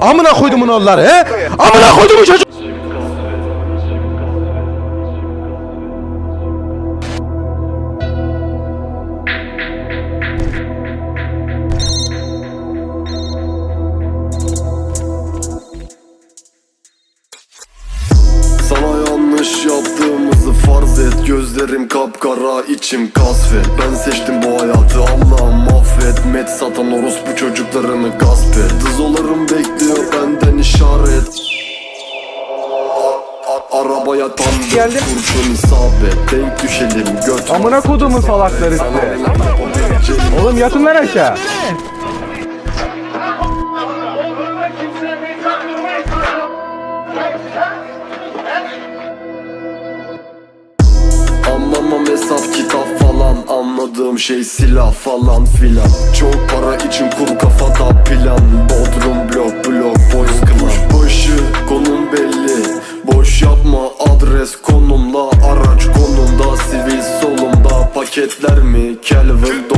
Amına koydumun oğulları he? Amına koydumun çocuk. Sana yanlış yaptığımızı farz et Gözlerim kapkara içim kasvet Ben seçtim bu hayatı Allah'ım affet Met satan orospu çocuklarını gasp et Arabaya tam Geldim. kurşun isabet Denk düşelim göt Amına kodumun salakları size. Oğlum yatın lan aşağı. Anlamam hesap kitap falan Anladığım şey silah falan filan Çok adres konumla Araç konumda sivil solumda. Paketler mi? Kelvin